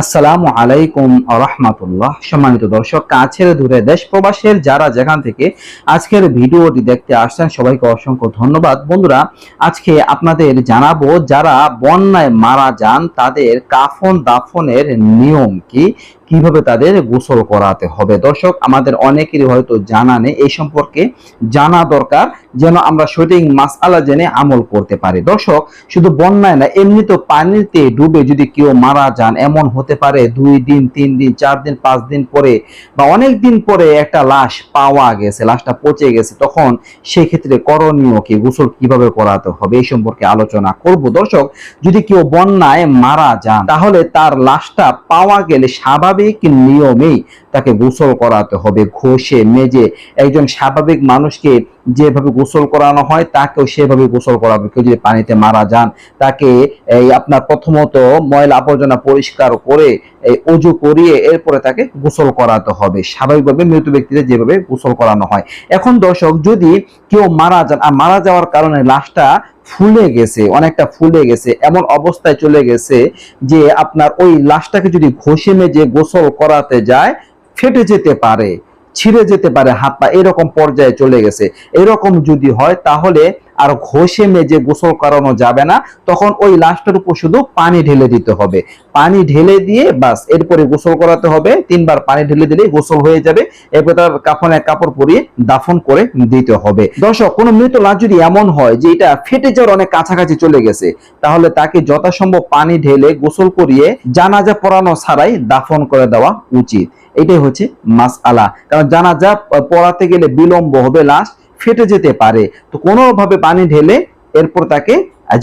আসসালামু আলাইকুম রহমাতুল্লাহ। সম্মানিত দর্শক, কাছের দূরে দেশ প্রবাসের যারা যেখান থেকে আজকের ভিডিওটি দেখতে আসছেন, সবাইকে অসংখ্য ধন্যবাদ। বন্ধুরা, আজকে আপনাদের জানাব যারা বন্যায় মারা যান, তাদের কাফন দাফনের নিয়ম কি? কীভাবে তাদের গোসল করাতে হবে? দর্শক, আমাদের অনেকেরই হয়তো জানা নেই, এই সম্পর্কে জানা দরকার যেন আমরা সঠিক মাসআলা জেনে আমল করতে পারি। দর্শক, শুধু বন্যায় না, এমনি তো পানিতে ডুবে যদি কেউ মারা যান, এমন হতে পারে দুই দিন, তিন দিন, চার দিন, পাঁচ দিন পরে বা অনেক দিন পরে একটা লাশ পাওয়া গেছে, লাশটা পচে গেছে, তখন সেই ক্ষেত্রে করণীয় কি? গোসল কীভাবে করাতে হবে? এই সম্পর্কে আলোচনা করব। দর্শক, যদি কেউ বন্যায় মারা যান, তাহলে তার লাশটা পাওয়া গেলে স্বাভাবিক নিয়মেই তাকে গোসল করাতে হবে, ঘষে, মেজে। একজন স্বাভাবিক মানুষকে যেভাবে গোসল করানো হয়, তাকেও সেভাবে গোসল করাবে। কেউ যদি পানিতে মারা যান, তাকে এই আপনার প্রথমত ময়লা আবর্জনা পরিষ্কার করে, এই অজু করিয়ে এরপরে তাকে গোসল করাতে হবে। স্বাভাবিকভাবে মৃত ব্যক্তিদের যেভাবে গোসল করানো হয়। এখন দর্শক, যদি কেউ মারা যান, আর মারা যাওয়ার কারণে লাশটা ফুলে গেছে, অনেকটা ফুলে গেছে, এমন অবস্থায় চলে গেছে যে আপনার ওই লাশটাকে যদি ঘষে মেজে গোসল করাতে যায়, ফেটে যেতে পারে, ছিঁড়ে যেতে পারে হাত পা, এরকম পর্যায়ে চলে গেছে। এরকম যদি হয় তাহলে আর ঘষে মেজে গোসল করানো যাবে না, তখন ওই লাশটার উপর শুধু পানি ঢেলে দিতে হবে। পানি ঢেলে দিয়ে বাস, এরপরে গোসল করাতে হবে। তিনবার পানি ঢেলে দিলে গোসল হয়ে যাবে। এরপর তার কাফনে কাপড় পরিয়ে দাফন করে দিতে হবে। দর্শক, কোনো মৃত লাশ যদি এমন হয় যে এটা ফেটে যাওয়ার অনেক কাছাকাছি চলে গেছে, তাহলে তাকে যথাসম্ভব পানি ঢেলে গোসল করিয়ে জানাজা পড়ানো ছাড়াই দাফন করে দেওয়া উচিত। এটাই হচ্ছে মাস আলা কারণ জানাজা পড়াতে গেলে বিলম্ব হবে লাশ। ফেটে যেতে পারে। তো কোনোভাবে পানি ঢেলে এরপর তাকে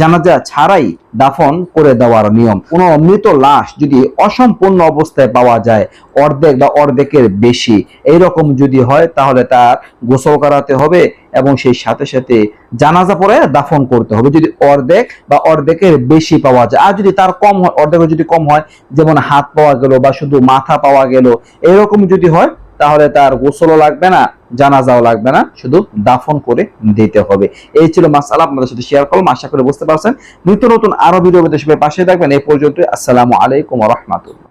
জানাজা ছাড়াই দাফন করে দেওয়ার নিয়ম। কোন মৃত লাশ যদি অসম্পূর্ণ অবস্থায় পাওয়া যায়, অর্ধেক বা অর্ধেকের বেশি, এইরকম যদি হয় তাহলে তার গোসল করাতে হবে এবং সেই সাথে সাথে জানাজা পরে দাফন করতে হবে। যদি অর্ধেক বা অর্ধেকের বেশি পাওয়া যায়, আর যদি তার কম হয় অর্ধেকের যদি কম হয়, যেমন হাত পাওয়া গেল বা শুধু মাথা পাওয়া গেল এরকম যদি হয় তাহলে তার গোসলও লাগবে না জানাজাও লাগবে না, শুধু দাফন করে দিতে হবে। এই ছিল মাসালা, আপনাদের সাথে শেয়ার করলাম, আশা করে বুঝতে পারছেন। নিত্য নতুন আরও ভিডিও পাশে থাকবেন। এই পর্যন্ত আসসালামু আলাইকুম রহমাতুল্লাহ।